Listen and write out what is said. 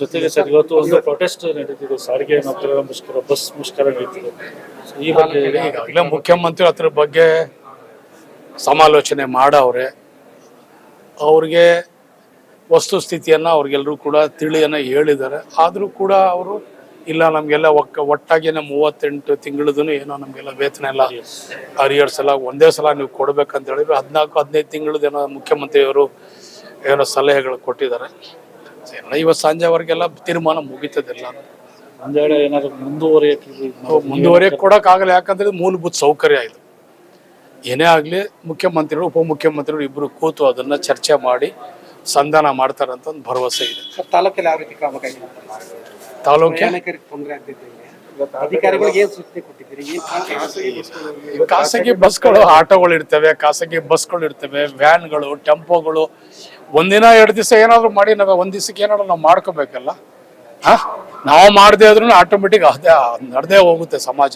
ಜೊತೆಗೆ ಸರ್ ಇವತ್ತು ಒಂದು ಪ್ರೊಟೆಸ್ಟ್ ನಡೀತಿದೆ. ಸಾರಿಗೆ ನೌಕರರ ಮುಷ್ಕರ ಬಸ್ ಮುಷ್ಕರ ನಡೀತಿದೆ. ಈ ಬಗ್ಗೆ ಇಲ್ಲ ಮುಖ್ಯಮಂತ್ರಿ ಅದ್ರ ಬಗ್ಗೆ ಸಮಾಲೋಚನೆ ಮಾಡವ್ರೆ. ಅವ್ರಿಗೆ ವಸ್ತುಸ್ಥಿತಿಯನ್ನು ಅವ್ರಿಗೆಲ್ಲರೂ ಕೂಡ ತಿಳಿಯನ್ನು ಹೇಳಿದ್ದಾರೆ. ಆದರೂ ಕೂಡ ಅವರು ಇಲ್ಲ ನಮಗೆಲ್ಲ ಒಕ್ಕ ಒಟ್ಟಾಗಿನೇ ಮೂವತ್ತೆಂಟು ತಿಂಗಳದೂ ಏನೋ ನಮಗೆಲ್ಲ ವೇತನ ಎಲ್ಲ ಅರಿಯರ್ಸ್ ಎಲ್ಲ ಒಂದೇ ಸಲ ನೀವು ಕೊಡ್ಬೇಕಂತ ಹೇಳಿದ್ರು ಹದಿನಾಲ್ಕು ಹದಿನೈದು ತಿಂಗಳದೇನೋ ಮುಖ್ಯಮಂತ್ರಿಯವರು ಏನೋ ಸಲಹೆಗಳು ಕೊಟ್ಟಿದ್ದಾರೆ. ಏನೋ ಇವತ್ತು ಸಂಜೆವರೆಗೆಲ್ಲ ತೀರ್ಮಾನ ಮುಗಿತದಿಲ್ಲ ಒಂದ್ ವೇಳೆ ಏನಾದ್ರು ಮುಂದುವರಿಯಕ್ಕೆ ಮುಂದುವರಿಯಕ್ಕೆ ಕೊಡೋಕ್ಕಾಗಲ್ಲ ಯಾಕಂದ್ರೆ ಇದು ಮೂಲಭೂತ ಸೌಕರ್ಯ ಇದು. ಏನೇ ಆಗಲಿ ಮುಖ್ಯಮಂತ್ರಿಗಳು ಉಪಮುಖ್ಯಮಂತ್ರಿಗಳು ಇಬ್ಬರು ಕೂತು ಅದನ್ನ ಚರ್ಚೆ ಮಾಡಿ ಸಂಧಾನ ಮಾಡ್ತಾರೆ ಅಂತ ಒಂದು ಭರವಸೆ ಇದೆ. ತಾಲೂಕಲ್ಲಿ ಯಾವ ರೀತಿ ಕ್ರಮ ಕೈಗೊಳ್ಳುತ್ತಾರೆ ತಾಲೂಕಿನ ಪ್ರಯಾಣಿಕರಿಗೆ ತೊಂದರೆ ಆಗ್ತಿದೆ. ಅಧಿಕಾರಿಗಳಿಗೆ ಏನ್ ಸೂಚನೆ ಕೊಟ್ಟಿದ್ದೀರಿ? ಏನ್ ಖಾಸಗಿ ಬಸ್ಗಳು ಆಟೋಗಳು ಇರ್ತವೆ ಖಾಸಗಿ ಬಸ್ಗಳು ಇರ್ತವೆ ವ್ಯಾನ್ಗಳು ಟೆಂಪೋಗಳು. ಒಂದಿನ ಎರಡು ದಿವಸ ಏನಾದ್ರು ಮಾಡಿ ನಾವು ಒಂದ್ ದಿವಸಕ್ಕೆ ಏನಾದ್ರು ನಾವು ಮಾಡ್ಕೋಬೇಕಲ್ಲ? ಹಾ? ನಾವು ಮಾಡದೆ ಆದ್ರೂ ಆಟೋಮೆಟಿಕ್ ಅದೇ ನಡೆದೇ ಹೋಗುತ್ತೆ ಸಮಾಜ.